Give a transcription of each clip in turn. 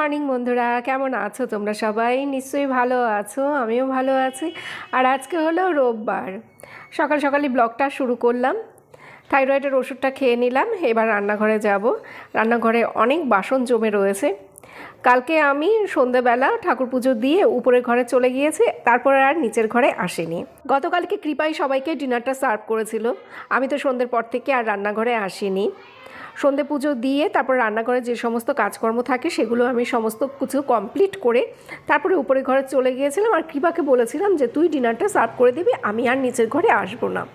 Morning বন্ধুরা, কেমন আছো তোমরা সবাই? নিশ্চয়ই ভালো আছো, আমিও ভালো আছি। আর আজকে হলো রোববার, সকাল সকালই ব্লগটা শুরু করলাম। থাইরয়েডের ওষুধটা খেয়ে নিলাম, এবার রান্নাঘরে যাব। রান্নাঘরে অনেক বাসন জমে রয়েছে। কালকে আমি সন্ধেবেলা ঠাকুর পুজো দিয়ে উপরের ঘরে চলে গিয়েছি, তারপরে আর নিচের ঘরে আসেনি। গতকালকে কৃপাই সবাইকে ডিনারটা সার্ভ করেছিল। আমি তো সন্ধ্যের পর থেকে আর রান্নাঘরে আসিনি। সন্ধে পুজো দিয়ে তারপর রান্নাঘরে যে সমস্ত কাজকর্ম থাকে সেগুলো আমি সমস্ত কিছু কমপ্লিট করে তারপরে উপরে ঘরে চলে গিয়েছিলাম আর কৃপাকে বলেছিলাম যে, তুই ডিনারটা সার্ভ করে দিবি, আমি আর নিচের ঘরে আসব না।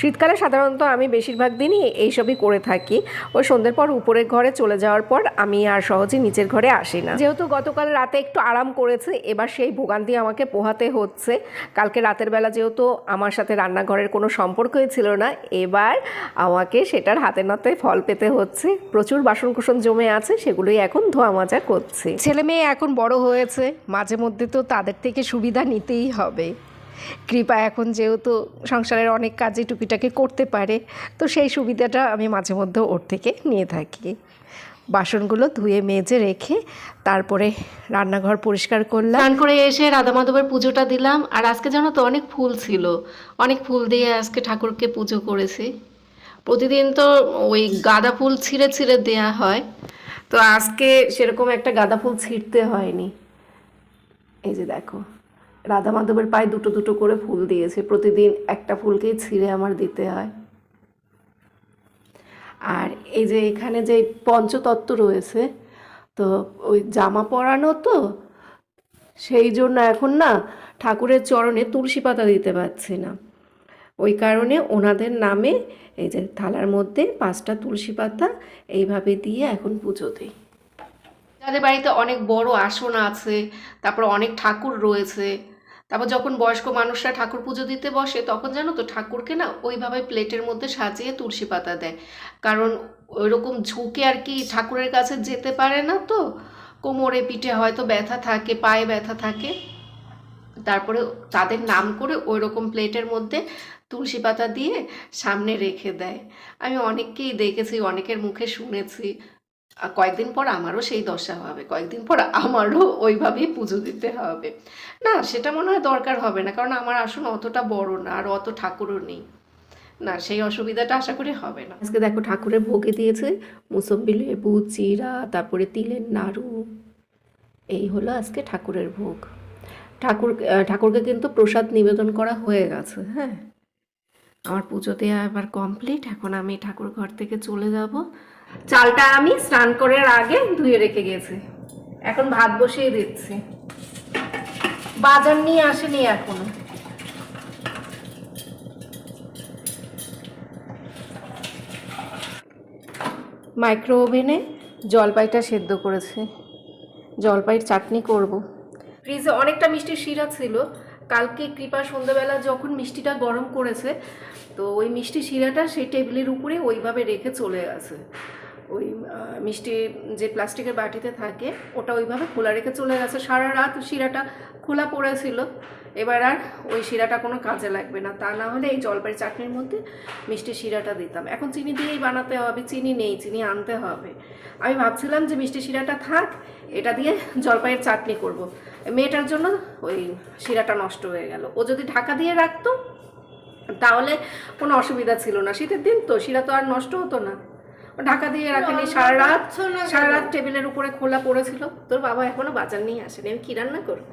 শীতকালে সাধারণত আমি বেশিরভাগ দিনই এইসবই করে থাকি। ওই সন্ধ্যের পর উপরের ঘরে চলে যাওয়ার পর আমি আর সহজে নিচের ঘরে আসি না। যেহেতু গতকাল রাতে একটু আরাম করেছে, এবার সেই ভোগান্তি আমাকে পোহাতে হচ্ছে। কালকে রাতের বেলা যেহেতু আমার সাথে রান্নাঘরের কোনো সম্পর্কই ছিল না, এবার আমাকে সেটার হাতে নাতে ফল পেতে হচ্ছে। প্রচুর বাসনকুসন জমে আছে, সেগুলোই এখন ধোয়া মাজা করছে। ছেলে মেয়ে এখন বড় হয়েছে, মাঝে মধ্যে তো তাদের থেকে সুবিধা নিতেই হবে। কৃপা এখন যেহেতু সংসারের অনেক কাজে টুকিটাকি করতে পারে, তো সেই সুবিধাটা আমি মাঝে মধ্যে ওর থেকে নিয়ে থাকি। বাসনগুলো ধুয়ে, মেজে, রেখে তারপরে রান্নাঘর পরিষ্কার করলাম। স্নান করে এসে রাধা মাধবের পুজোটা দিলাম, আর আজকে জানো তো অনেক ফুল ছিল। অনেক ফুল দিয়ে আজকে ঠাকুরকে পুজো করেছি। প্রতিদিন তো ওই গাঁদা ফুল ছিঁড়ে ছিঁড়ে দেয়া হয়, তো আজকে সেরকম একটা গাঁদা ফুল ছিঁড়তে হয়নি। এই যে দেখো। রাধা মাধবের পায়ে দুটো দুটো করে ফুল দিয়েছে। প্রতিদিন একটা ফুলকেই ছিঁড়ে আমার দিতে হয়। আর এই যে এখানে যে পঞ্চতত্ত্ব রয়েছে, তো ওই জামা পরানো তো, সেই জন্য এখন না ঠাকুরের চরণে তুলসী পাতা দিতে পারছি না। ওই কারণে ওনাদের নামে এই যে থালার মধ্যে পাঁচটা তুলসী পাতা এইভাবে দিয়ে এখন পুজো দিই। যাদের বাড়িতে অনেক বড় আসন আছে, তারপর অনেক ঠাকুর রয়েছে তারপর যখন বয়স্ক মানুষরা ঠাকুর পুজো দিতে বসে, তখন জানো তো ঠাকুরকে না ওইভাবে প্লেটের মধ্যে সাজিয়ে তুলসী পাতা দেয়। কারণ ওইরকম ঝুঁকে আর কি ঠাকুরের কাছে যেতে পারে না তো, কোমরে পিঠে হয়তো ব্যথা থাকে, পায়ে ব্যথা থাকে। তারপরে তাদের নাম করে ওই রকম প্লেটের মধ্যে তুলসী পাতা দিয়ে সামনে রেখে দেয়। আমি অনেককেই দেখেছি, অনেকের মুখে শুনেছি। কয়েকদিন পর আমারও সেই দশা হবে, কয়েকদিন পর আমারও ওইভাবেই পুজো দিতে হবে। না, সেটা মনে হয় দরকার হবে না, কারণ আমার আসন অতটা বড় না, আর অত ঠাকুরও নেই। না, সেই অসুবিধাটা আশা করি হবে না। আজকে দেখো ঠাকুরের ভোগে দিয়েছে, মুসম্বি, লেবু, চিরা, তারপরে তিলের নাড়ু। এই হলো আজকে ঠাকুরের ভোগ। ঠাকুর ঠাকুরকে কিন্তু প্রসাদ নিবেদন করা হয়ে গেছে হ্যাঁ। আমার পুজো দেওয়া এবার কমপ্লিট এখন আমি ঠাকুর ঘর থেকে চলে যাব। চালটা আমি স্নান করার আগে ধুয়ে রেখে গেছি। এখন ভাত বসিয়ে দিচ্ছি। বাজার নিয়ে আসেনি এখনও। মাইক্রো ওভেনে জলপাইটা সেদ্ধ করেছে। জলপাইয়ের চাটনি করব। ফ্রিজে অনেকটা মিষ্টির শিরা ছিল। কালকে কৃপা সন্ধ্যাবেলা যখন মিষ্টিটা গরম করেছে, তো ওই মিষ্টি শিরাটা সেই টেবিলের উপরে ওইভাবে রেখে চলে গেছে ওই মিষ্টি যে প্লাস্টিকের বাটিতে থাকে, ওটা ওইভাবে খোলা রেখে চলে গেছে। সারা রাত শিরাটা খোলা পড়েছিল। এবার আর ওই শিরাটা কোনো কাজে লাগবে না। তা না হলে এই জলপাইয়ের চাটনির মধ্যে মিষ্টি শিরাটা দিতাম। এখন চিনি দিয়েই বানাতে হবে। চিনি নেই, চিনি আনতে হবে। আমি ভাবছিলাম যে মিষ্টি শিরাটা থাক, এটা দিয়ে জলপাইয়ের চাটনি করব। মেয়েটার জন্য ওই শিরাটা নষ্ট হয়ে গেল। ও যদি ঢাকা দিয়ে রাখতো, তাহলে কোনো অসুবিধা ছিল না। শীতের দিন তো শিরা তো আর নষ্ট হতো না। ঢাকা দিয়ে রাখেনি সারা রাত সারা রাত টেবিলের উপরে খোলা পড়েছিল। তোর বাবা এখনও বাজার নিয়ে আসেনি আমি কি রান্না করব?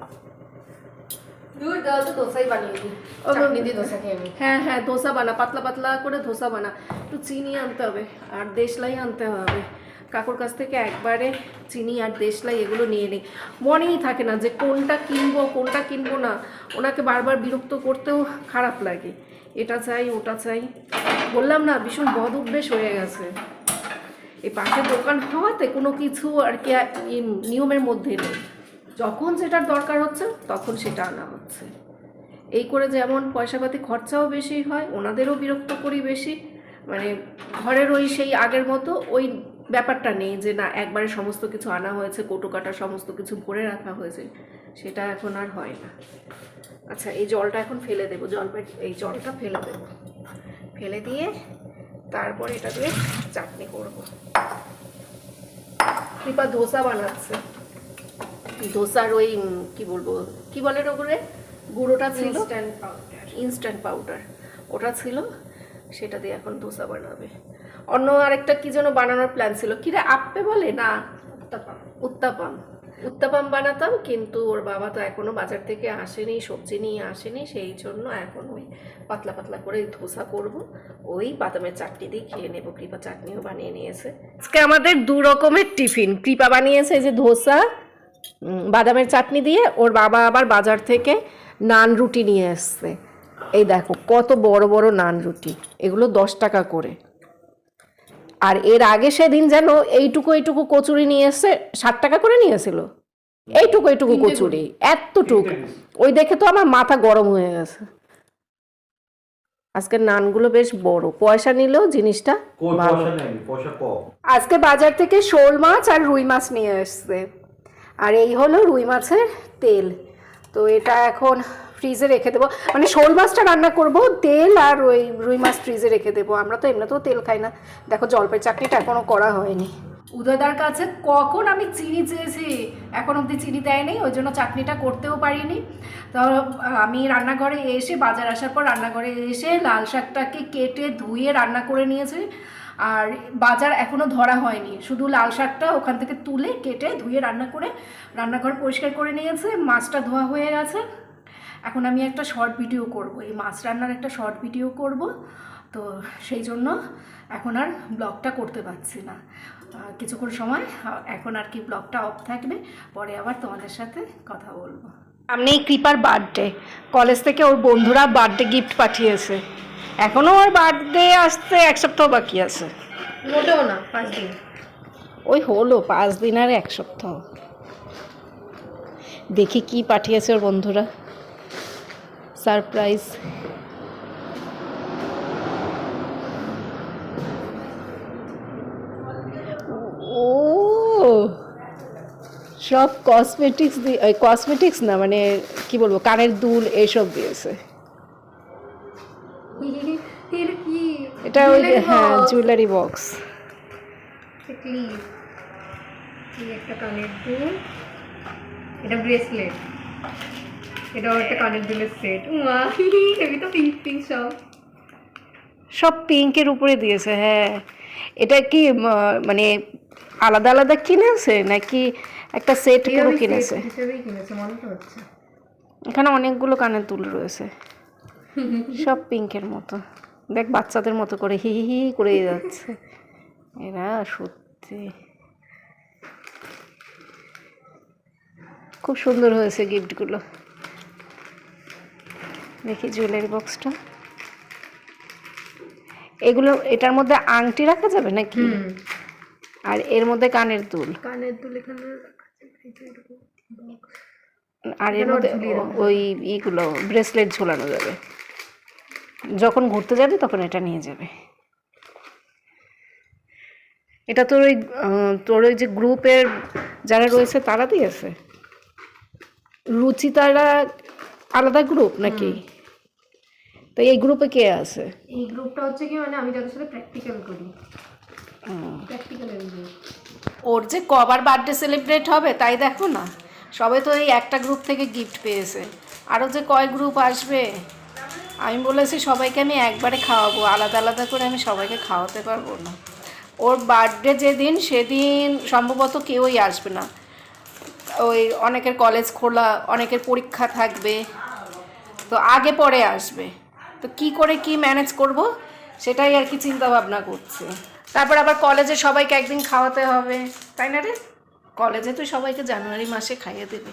হ্যাঁ হ্যাঁ ধোসা বানা পাতলা পাতলা করে ধোসা বানা। একটু চিনি আনতে হবে আর দেশলাই আনতে হবে। কাকুর কাছ থেকে একবারে চিনি আর দেশলাই এগুলো নিয়ে নিই মনেই থাকে না যে কোনটা কিনবো কোনটা কিনবো না। ওনাকে বারবার বিরক্ত করতেও খারাপ লাগে। এটা চাই ওটা চাই। বললাম না ভীষণ বদ অভ্যেস হয়ে গেছে। এই পাশে দোকান হওয়াতে কোনো কিছু আর কি নিয়মের মধ্যে নেই। যখন যেটার দরকার হচ্ছে, তখন সেটা আনা হচ্ছে। এই করে যেমন পয়সাপাতি খরচাও বেশি হয়, ওনাদেরও বিরক্ত করি বেশি। মানে ঘরের ওই সেই আগের মতো ওই ব্যাপারটা নেই যে, না, একবারে সমস্ত কিছু আনা হয়েছে, কোটো কাটা সমস্ত কিছু ভরে রাখা হয়েছে। সেটা এখন আর হয় না। আচ্ছা এই জলটা এখন ফেলে দেবো। জলটা এই জলটা ফেলে দেবো। ফেলে দিয়ে তারপর এটা দিয়ে চাটনি করব। কৃপা ধোসা বানাচ্ছে। ধোসার ওই কি বলব কি বলে করে গুঁড়োটা ছিল? Instant powder. Instant powder. ওটা ছিল সেটা দিয়ে এখন ধোসা বানাবে। অন্য আরেকটা কি যেন বানানোর প্ল্যান ছিল? কি রে আপ্পে বলে? না। উত্তাপাম। উত্তাপাম। উত্তাপাম বানাতাম, কিন্তু ওর বাবা তো এখনও বাজার থেকে আসেনি, সবজি নিয়ে আসেনি, সেই জন্য এখন ওই পাতলা পাতলা করে ধোসা করব। ওই বাদামের চাটনি দিয়ে খেয়ে নেব। কৃপা চাটনিও বানিয়ে নিয়েছে। আজকে আমাদের দু রকমের টিফিন। কৃপা বানিয়েছে যে ধোসা বাদামের চাটনি দিয়ে, ওর বাবা আবার বাজার থেকে নান রুটি নিয়ে এসছে। এই দেখো, কত বড় বড় নান রুটি। এগুলো দশ টাকা করে। আর এর আগে সেদিন যেন এইটুকু এইটুকু কচুরি নিয়ে এসছে ষাট টাকা করে নিয়েছিল এইটুকু এইটুকু কচুরি এতটুক। ওই দেখে তো আমার মাথা গরম হয়ে গেছে। আজকের নানগুলো বেশ বড়। পয়সা নিলেও জিনিসটা আজকে বাজার থেকে শোল মাছ আর রুই মাছ নিয়ে এসছে। আর এই হলো রুই মাছের তেল। তো এটা এখন ফ্রিজে রেখে দেবো। মানে শোল মাছটা রান্না করব, তেল আর ওই রুই মাছ ফ্রিজে রেখে দেবো। আমরা তো এমনিতেও তেল খাই না। দেখো জলপাই চাটনিটা এখনও করা হয়নি। উদয়দার কাছে কখন আমি চিনি চেয়েছি? এখন অবধি চিনি দেয়নি, ওই জন্য চাটনিটা করতেও পারিনি। তো আমি রান্নাঘরে এসে, বাজার আসার পর রান্নাঘরে এসে লাল শাকটাকে কেটে ধুয়ে রান্না করে নিয়েছি। আর বাজার এখনও ধরা হয়নি। শুধু লাল শাকটা ওখান থেকে তুলে কেটে ধুয়ে রান্না করে, রান্নাঘর পরিষ্কার করে নিয়েছে। মাছটা ধোয়া হয়ে গেছে। এখন আমি একটা শর্ট ভিডিও করব। এই মাছ রান্নার একটা শর্ট ভিডিও করব। তো সেই জন্য এখন আর ব্লগটা করতে পারছি না। কিছুক্ষণ সময় এখন আর কি ব্লগটা অফ থাকবে। পরে আবার তোমাদের সাথে কথা বলব। সামনেই কৃপার বার্থডে কলেজ থেকে ওর বন্ধুরা বার্থডে গিফট পাঠিয়েছে। এখনও ওর বার্থডে আসতে এক সপ্তাহ বাকি আছে। মোটেও না পাঁচ দিন। ওই হলো পাঁচ দিন আর এক সপ্তাহ। দেখি কি পাঠিয়েছে ওর বন্ধুরা। সারপ্রাইজ। ও সব কসমেটিক্স দিয়ে কসমেটিক্স না মানে কি বলব কানের দুল এসব দিয়েছে। এটা ওই হ্যাঁ জুয়েলারি বক্স একটা কানের দুল এটা ব্রেসলেট এটাও একটা কানের দুলের সেট হেভি তো পিঙ্ক পিঙ্ক সব। সব পিঙ্কের উপরে দিয়েছে হ্যাঁ। এটা কি মানে আলাদা আলাদা কিনেছে নাকি একটা সেট পুরো কিনেছে? এখানে অনেকগুলো কানের দুল রয়েছে। সব পিঙ্কের মতো। দেখ বাচ্চাদের মতো করে হি হি হি করে যাচ্ছে। এরা সত্যি। খুব সুন্দর হয়েছে গিফটগুলো দেখি জুয়েলারি বক্সটা এগুলো এটার মধ্যে আংটি রাখা যাবে নাকি? আর এর মধ্যে কানের দুল। কানের দুল এখানে। আর এর মধ্যে ওই ইগুলো ব্রেসলেট ঝোলানো যাবে। যখন ঘুরতে যাবে তখন এটা নিয়ে যাবে। এটা তোর ওই তোর ওই যে গ্রুপের যারা রয়েছে তারা দিয়েছে রুচিতারা আলাদা গ্রুপ নাকি? তো এই গ্রুপে কে আছে? এই গ্রুপটা হচ্ছে কি মানে আমি যাদের সাথে প্র্যাকটিক্যাল করি। প্র্যাকটিক্যালের গ্রুপ ওর যে কবার বার্থডে সেলিব্রেট হবে তাই দেখো না? সবে তো এই একটা গ্রুপ থেকে গিফট পেয়েছে। আরও যে কয় গ্রুপ আসবে? আমি বলেছি সবাইকে আমি একবারে খাওয়াবো। আলাদা আলাদা করে আমি সবাইকে খাওয়াতে পারব না। ওর বার্থডে যেদিন সেদিন সম্ভবত কেউই আসবে না। ওই অনেকের কলেজ খোলা, অনেকের পরীক্ষা থাকবে, তো আগে পরে আসবে। তো কি করে কি ম্যানেজ করব, সেটাই আর কি চিন্তা ভাবনা করছি। তারপর আবার কলেজে সবাইকে একদিন খাওয়াতে হবে, তাই না রে? কলেজে তুই সবাইকে জানুয়ারি মাসে খাইয়ে দেবে।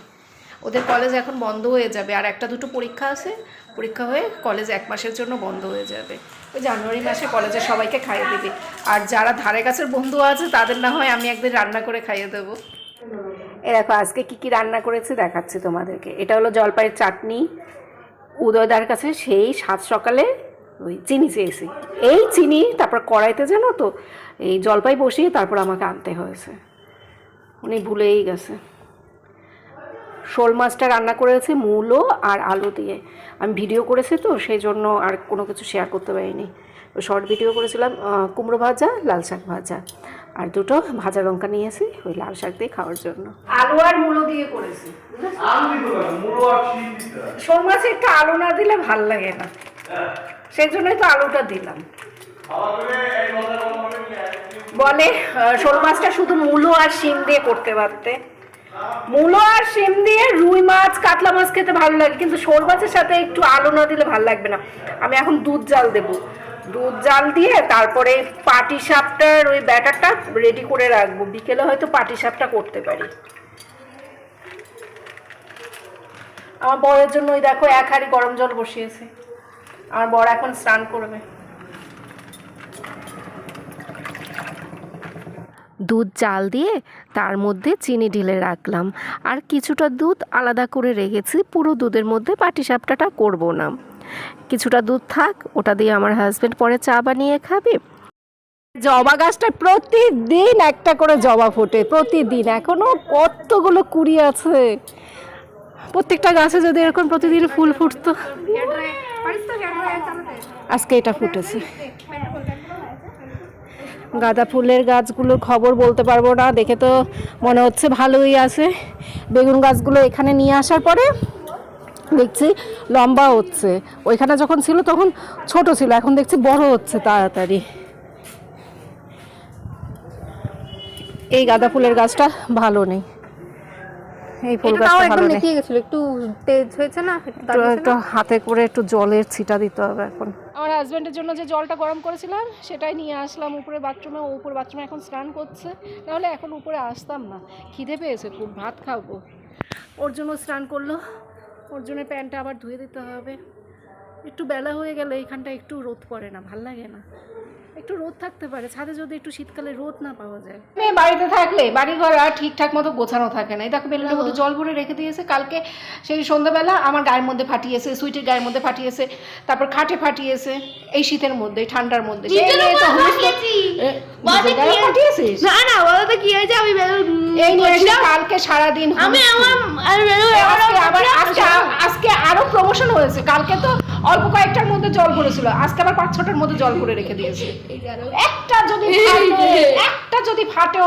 ওদের কলেজ এখন বন্ধ হয়ে যাবে, আর একটা দুটো পরীক্ষা আছে, পরীক্ষা হয়ে কলেজ এক মাসের জন্য বন্ধ হয়ে যাবে। ওই জানুয়ারি মাসে কলেজে সবাইকে খাইয়ে দেবে। আর যারা ধারে কাছের বন্ধু আছে, তাদের না হয় আমি একদিন রান্না করে খাইয়ে দেবো। এ দেখো, আজকে কি কি রান্না করেছি দেখাচ্ছি তোমাদেরকে। এটা হলো জলপাইয়ের চাটনি। উদয়দার কাছে সেই সাত সকালে ওই চিনি চেয়েছি। এই চিনি, তারপর কড়াইতে জানো তো, এই জলপাই বসিয়ে তারপর আমাকে আনতে হয়েছে। উনি ভুলেই গেছে। শোল মাছটা রান্না করেছি মূলো আর আলু দিয়ে। আমি ভিডিও করেছি তো, সেই জন্য আর কোনো কিছু শেয়ার করতে পারিনি। শর্ট ভিডিও করেছিলাম কুমড়ো ভাজা, লাল শাক ভাজা। আর দুটো ভাজা লঙ্কা নিয়েছি ওই লাল শাক দিয়ে খাওয়ার জন্য। আলু আর মূলো দিয়ে করেছি শোল মাছে একটু আলু না দিলে ভালো লাগে না। সেই জন্যই তো আলুটা দিলাম। বলে শোল মাছটা শুধু মুলো আর শিম দিয়ে করতে পারতে। মুলো আর শিম দিয়ে রুই মাছ কাতলা মাছ খেতে ভালো লাগে কিন্তু শোল মাছের সাথে একটু আলু না দিলে ভালো লাগবে না। আমি এখন দুধ জাল দেব। দুধ জাল দিয়ে তারপরে পাটি সাপটার ওই ব্যাটারটা রেডি করে রাখব। বিকেলে হয়তো পাটি সাপটা করতে পারি। আমার বরের জন্য ওই দেখো এক হাঁড়ি গরম জল বসিয়েছে। আমার বর এখন স্নান করবে। দুধ জাল দিয়ে তার মধ্যে চিনি ঢেলে রাখলাম। আর কিছুটা দুধ আলাদা করে রেখেছি, পুরো দুধের মধ্যে পাটিসাপটাটা করব না। কিছুটা দুধ থাক, ওটা দিয়ে আমার হাজব্যান্ড পরে চা বানিয়ে খাবে। জবা গাছটা প্রতিদিন একটা করে জবা ফোটে, প্রতিদিন। এখনও কতগুলো কুড়ি আছে। প্রত্যেকটা গাছে যদি এরকম প্রতিদিন ফুল ফুটতো। আজকে এটা ফুটেছে। গাঁদা ফুলের গাছগুলোর খবর বলতে পারব না, দেখে তো মনে হচ্ছে ভালোই আছে। বেগুন গাছগুলো এখানে নিয়ে আসার পরে দেখছি লম্বা হচ্ছে। ওইখানে যখন ছিল তখন ছোট ছিল এখন দেখছি বড় হচ্ছে তাড়াতাড়ি। এই গাঁদা ফুলের গাছটা ভালো নেই। এই ফুল গাছটা ভালো নেই। গেছিল একটু তেজ হয়েছে না? একটু? হাতে করে একটু জলের ছিটা দিতে হবে এখন। আমার হাজব্যান্ডের জন্য যে জলটা গরম করেছিলাম সেটাই নিয়ে আসলাম উপরে বাথরুমে ও উপরে বাথরুমে এখন স্নান করছে। নাহলে এখন উপরে আসতাম না। খিদে পেয়েছে খুব ভাত খাব। ওর জন্য স্নান করল। ওর জন্য প্যান্টটা আবার ধুয়ে দিতে হবে। একটু বেলা হয়ে গেলে এইখানটা একটু রোদ পড়ে না, ভালো লাগে না। একটু রোদ থাকতে পারে ছাদে যদি একটু শীতকালে রোদ না পাওয়া যায়। মেয়ে বাড়িতে থাকলে বাড়িঘর আর ঠিকঠাক মতো গোছানো থাকে না। এই দেখো বেলুনের মধ্যে জল ভরে রেখে দিয়েছে। কালকে সেই সন্ধ্যাবেলা আমার গায়ের মধ্যে ফাটিয়েছে সুইটের গায়ের মধ্যে ফাটিয়েছে তারপর খাটে ফাটিয়েছে এই শীতের মধ্যে ঠান্ডার মধ্যে। না না বলতে কি হয়েছে আমি এই কালকে সারাদিন আমি আমার আজকে আরও প্রমোশন হয়েছে। কালকে তো অল্প কয়েকটার মধ্যে জল ভরেছিল। আজকে আবার পাঁচ ছটার মধ্যে জল করে রেখে দিয়েছে। একটা যদি একটা যদি ফাটে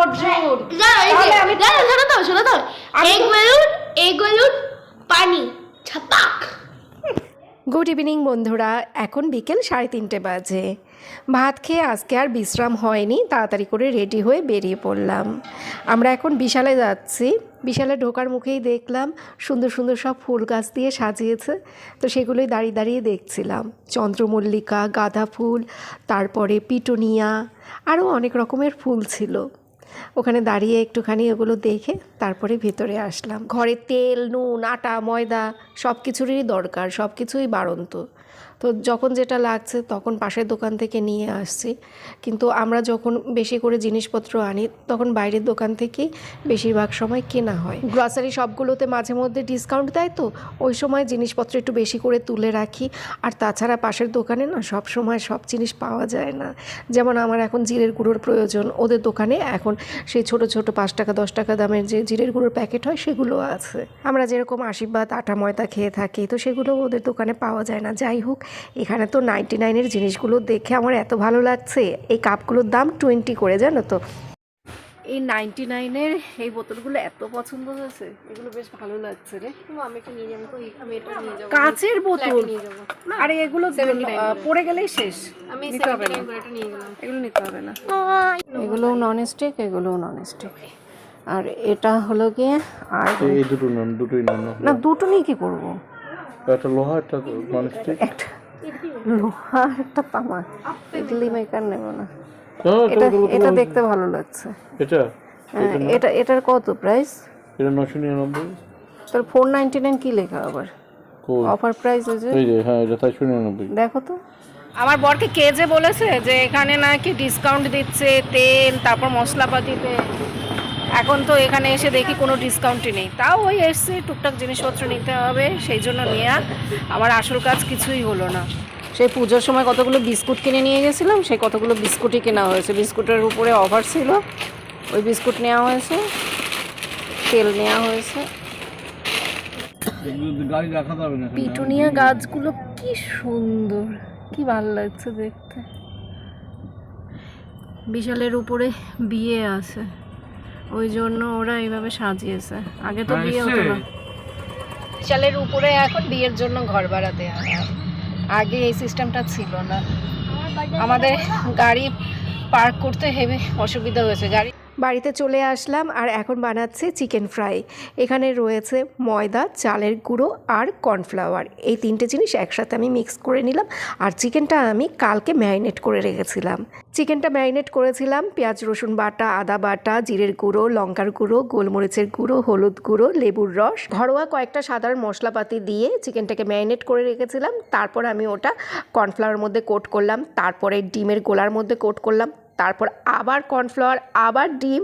তাহলে আমি শোনো তো শোনো তো এক বেলুন এক বেলুন পানি। ছাপাক। গুড ইভিনিং বন্ধুরা। এখন বিকেল সাড়ে তিনটে বাজে। ভাত খেয়ে আজকে আর বিশ্রাম হয়নি তাড়াতাড়ি করে রেডি হয়ে বেরিয়ে পড়লাম। আমরা এখন বিশালে যাচ্ছি। বিশালে ঢোকার মুখেই দেখলাম সুন্দর সুন্দর সব ফুল গাছ দিয়ে সাজিয়েছে। তো সেগুলোই দাঁড়িয়ে দাঁড়িয়ে দেখছিলাম। চন্দ্রমল্লিকা গাঁদা ফুল তারপরে পিটুনিয়া, আরও অনেক রকমের ফুল ছিল। ওখানে দাঁড়িয়ে একটুখানি ওগুলো দেখে তারপরে ভেতরে আসলাম। ঘরে তেল, নুন, আটা, ময়দা সব কিছুরই দরকার সব কিছুই বাড়ন্ত। তো যখন যেটা লাগছে তখন পাশের দোকান থেকে নিয়ে আসছি। কিন্তু আমরা যখন বেশি করে জিনিসপত্র আনি তখন বাইরের দোকান থেকেই বেশিরভাগ সময় কেনা হয়। গ্রসারি সবগুলোতে মাঝে মধ্যে ডিসকাউন্ট দেয় তো ওই সময় জিনিসপত্র একটু বেশি করে তুলে রাখি। আর তাছাড়া পাশের দোকানে না সব সময় সব জিনিস পাওয়া যায় না। যেমন আমার এখন জিরের গুঁড়োর প্রয়োজন, ওদের দোকানে এখন সেই ছোট ছোট পাঁচ টাকা, দশ টাকা দামের যে জিরের গুঁড়োর প্যাকেট হয় সেগুলো আছে। আমরা যেরকম আশীর্বাদ, আটা, ময়দা খেয়ে থাকি তো সেগুলো ওদের দোকানে পাওয়া যায় না। যাই হোক এখানে তো নাইনটি নাইনের জিনিসগুলো দেখে আমার এত ভালো লাগছে। এই কাপগুলোর দাম টোয়েন্টি করে জানো তো? এই নাইনটি নাইনের এই বোতলগুলো এত পছন্দ হয়েছে এগুলো বেশ ভালো লাগছে রে। আমি একটু নিয়ে যাব আমি এটা নিয়ে যাব। কাচের বোতল? নিয়ে যাব। আরে এগুলো পড়ে গেলেই শেষ। আমি নিতে হবে না। নিয়ে গেলাম। এগুলো নিতে হবে না। এগুলো নন স্টিক এগুলোও নন স্টিক আর এটা হলো গিয়ে আর এই দুটো নন দুটোই নন। না দুটো নিয়ে কি করব? একটা লোহা একটা ননস্টিক একটা লোহা একটা তামা ইডলি মেকার নেব না। হ্যাঁ এটা এটা দেখতে ভালো লাগছে। এটা? হ্যাঁ, এটা এটার কত প্রাইস এটা নশো নিরানব্বই। তোর ফোর নাইনটি নাইন কী লেখা আবার? অফার প্রাইস আছে এই যে হ্যাঁ এটা চারশো নিরানব্বই। দেখো তো। আমার বরকে কে যে বলেছে যে এখানে নাকি ডিসকাউন্ট দিচ্ছে তেল তারপর মশলাপাতিতে। এখন তো এখানে এসে দেখি কোনো ডিসকাউন্টই নেই। তাও ওই এসছি, টুকটাক জিনিসপত্র নিতে হবে, সেই জন্য নেওয়া আমার আসল কাজ কিছুই হলো না। সেই পুজোর সময় কতগুলো বিস্কুট কিনে নিয়ে গেছিলাম, সেই কতগুলো বিস্কুটই কেনা হয়েছে। বিস্কুটের উপরে অফার ছিল, ওই বিস্কুট নেওয়া হয়েছে, তেল নেওয়া হয়েছে। পিটুনিয়া গাছগুলো কি সুন্দর, কি ভালো লাগছে দেখতে। বিশালের উপরে বিয়ে আছে। ওই জন্য ওরা এইভাবে সাজিয়েছে। আগে তো বিয়ে হতো না। বিশালের উপরে এখন বিয়ের জন্য ঘর ভাড়া দেওয়া আগে এই সিস্টেমটা ছিল না। আমাদের গাড়ি পার্ক করতে হেবে অসুবিধা হয়েছে। গাড়ি বাড়িতে চলে আসলাম আর এখন বানাচ্ছে চিকেন ফ্রাই। এখানে রয়েছে ময়দা, চালের গুঁড়ো আর কর্নফ্লাওয়ার। এই তিনটে জিনিস একসাথে আমি মিক্স করে নিলাম আর চিকেনটা আমি কালকে ম্যারিনেট করে রেখেছিলাম। চিকেনটা ম্যারিনেট করেছিলাম, পেঁয়াজ, রসুন বাটা, আদা বাটা, জিরের গুঁড়ো, লঙ্কার গুঁড়ো, গোলমরিচের গুঁড়ো, হলুদ গুঁড়ো, লেবুর রস। ঘরোয়া কয়েকটা সাধারণ মশলাপাতি দিয়ে চিকেনটাকে ম্যারিনেট করে রেখেছিলাম। তারপর আমি ওটা কর্নফ্লাওয়ার মধ্যে কোট করলাম, তারপরে ডিমের গোলার মধ্যে কোট করলাম। তারপর আবার কর্নফ্লাওয়ার, আবার ডিম,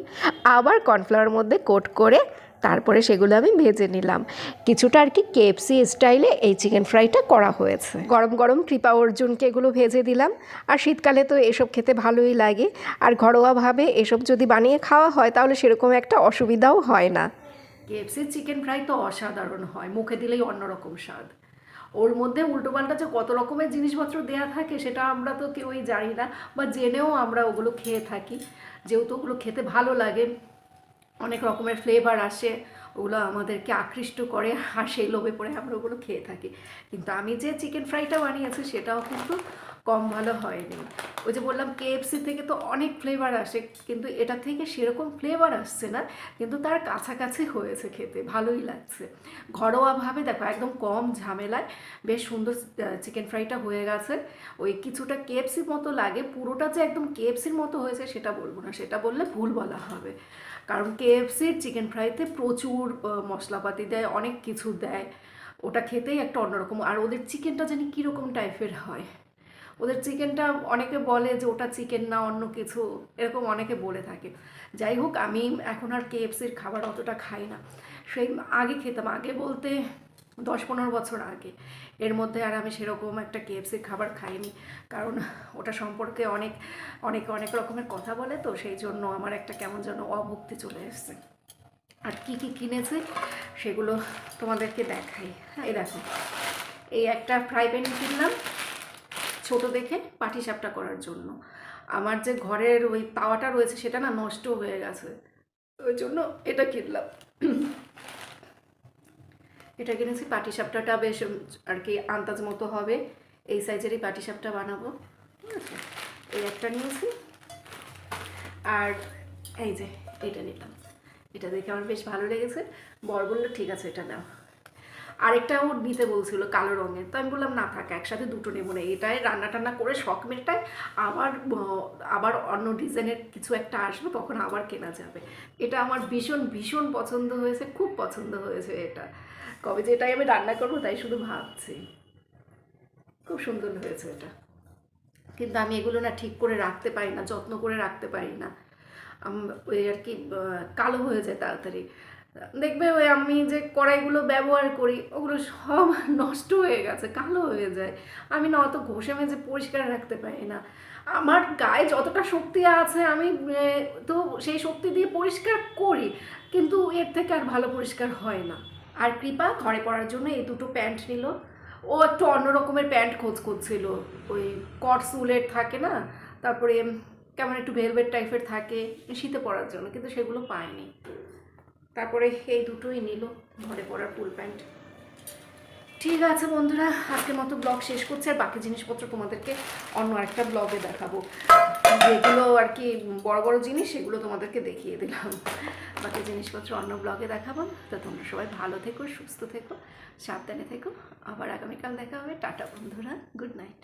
আবার কর্নফ্লাওয়ার মধ্যে কোট করে তারপরে সেগুলো আমি ভেজে নিলাম। কিছুটা আর কি কেএফসি স্টাইলে এই চিকেন ফ্রাইটা করা হয়েছে। গরম গরম কৃপা অর্জুনকে এগুলো ভেজে দিলাম। আর শীতকালে তো এসব খেতে ভালোই লাগে। আর ঘরোয়াভাবে এসব যদি বানিয়ে খাওয়া হয়, তাহলে সেরকম একটা অসুবিধাও হয় না। কেএফসির চিকেন ফ্রাই তো অসাধারণ হয়। মুখে দিলেই অন্যরকম স্বাদ। ওর মধ্যে উল্টোপাল্টা যে কত রকমের জিনিসপত্র দেয়া থাকে সেটা আমরা তো কেউই জানি না, বা জেনেও আমরা ওগুলো খেয়ে থাকি। যেহেতু ওগুলো খেতে ভালো লাগে, অনেক রকমের ফ্লেভার আসে, ওগুলো আমাদেরকে আকৃষ্ট করে, আর সেই লোভে পড়ে আমরা ওগুলো খেয়ে থাকি। কিন্তু আমি যে চিকেন ফ্রাইটা বানিয়েছি সেটাও কিন্তু কম ভালো হয়নি। ওই যে বললাম কেএফসি থেকে তো অনেক ফ্লেভার আসে, কিন্তু এটা থেকে সেরকম ফ্লেভার আসছে না, কিন্তু তার কাছাকাছি হয়েছে খেতে, ভালোই লাগছে। ঘরোয়াভাবে দেখো একদম কম ঝামেলায়, বেশ সুন্দর চিকেন ফ্রাইটা হয়ে গেছে। ওই কিছুটা কেএফসির মতো লাগে, পুরোটা যে একদম কেএফসির মতো হয়েছে সেটা বলব না, সেটা বললে ভুল বলা হবে। কারণ কেএফসির চিকেন ফ্রাইতে প্রচুর মশলাপাতি দেয়, অনেক কিছু দেয়। ওটা খেতেই একটা অন্যরকম, আর ওদের চিকেনটা জানি কীরকম টাইপের হয়। ওদের চিকেনটা অনেকে বলে যে ওটা চিকেন না, অন্য কিছু, এরকম অনেকে বলে থাকে। যাই হোক, আমি এখন আর কেএফসির খাবার অতটা খাই না। সেই আগে খেতাম, আগে বলতে দশ পনেরো বছর আগে। এর মধ্যে আর আমি সেরকম একটা কেএফসির খাবার খাইনি। কারণ ওটা সম্পর্কে অনেক অনেক অনেক রকমের কথা বলে তো, সেই জন্য আমার একটা কেমন যেন অভুক্তি চলে এসছে। আর কি কি কিনেছে, সেগুলো তোমাদেরকে দেখাই। হ্যাঁ এই দেখো। এই একটা ফ্রাই প্যান কিনলাম। ছোট দেখে পাটিসাপটা করার জন্য। আমার যে ঘরের ওই তাওয়াটা রয়েছে সেটা না নষ্ট হয়ে গেছে। ওই জন্য এটা কিনলাম। এটা কিনেছি, পাটিসাপটাটা বেশ আর কি আন্দাজ মতো হবে। এই সাইজেরই পাটিসাপটা বানাবো। ঠিক আছে? এই একটা নিয়েছি। আর এই যে এটা নিলাম। এটা দেখে আমার বেশ ভালো লেগেছে। বর বলল ঠিক আছে, এটা নাও। আরেকটা ও নিতে বলছিল কালো রঙের। তো আমি বললাম, না, থাক, একসাথে দুটো নেব না। এটাই রান্না টান্না করে শখ মেটায় আবার আবার অন্য ডিজাইনের কিছু একটা আসবে, তখন আবার কেনা যাবে। এটা আমার ভীষণ ভীষণ পছন্দ হয়েছে, খুব পছন্দ হয়েছে এটা। কবে যে এটাই আমি রান্না করব, তাই শুধু ভাবছি। খুব সুন্দর হয়েছে এটা। কিন্তু আমি এগুলো না ঠিক করে রাখতে পারি না, যত্ন করে রাখতে পারি না। ওই আর কি কালো হয়ে যায় তাড়াতাড়ি। দেখবে ওই আমি যে কড়াইগুলো ব্যবহার করি, ওগুলো সব নষ্ট হয়ে গেছে, কালো হয়ে যায়। আমি না অত ঘষে মেজে পরিষ্কার রাখতে পারি না। আমার গায়ে যতটা শক্তি আছে, আমি তো সেই শক্তি দিয়ে পরিষ্কার করি, কিন্তু এর থেকে আর ভালো পরিষ্কার হয় না। আর কৃপা, ঘরে পড়ার জন্য এই দুটো প্যান্ট নিল। ও একটু অন্য রকমের প্যান্ট খোঁজ করছিল। ওই কট সুলের থাকে না, তারপরে কেমন একটু ভেলভেট টাইপের থাকে, শীতে পরার জন্য, কিন্তু সেগুলো পায়নি তারপরে এই দুটোই নিল ঘরে পরার ফুল প্যান্ট ঠিক আছে বন্ধুরা, আজকের মতো ব্লগ শেষ করছি, আর বাকি জিনিসপত্র তোমাদেরকে অন্য একটা ব্লগে দেখাবো। যেগুলো আর কি বড় বড় জিনিস, সেগুলো তোমাদেরকে দেখিয়ে দিলাম। বাকি জিনিসপত্র অন্য ব্লগে দেখাবো। তো তোমরা সবাই ভালো থেকো, সুস্থ থেকো, সাবধানে থেকো। আবার আগামীকাল দেখা হবে। টাটা বন্ধুরা গুড নাইট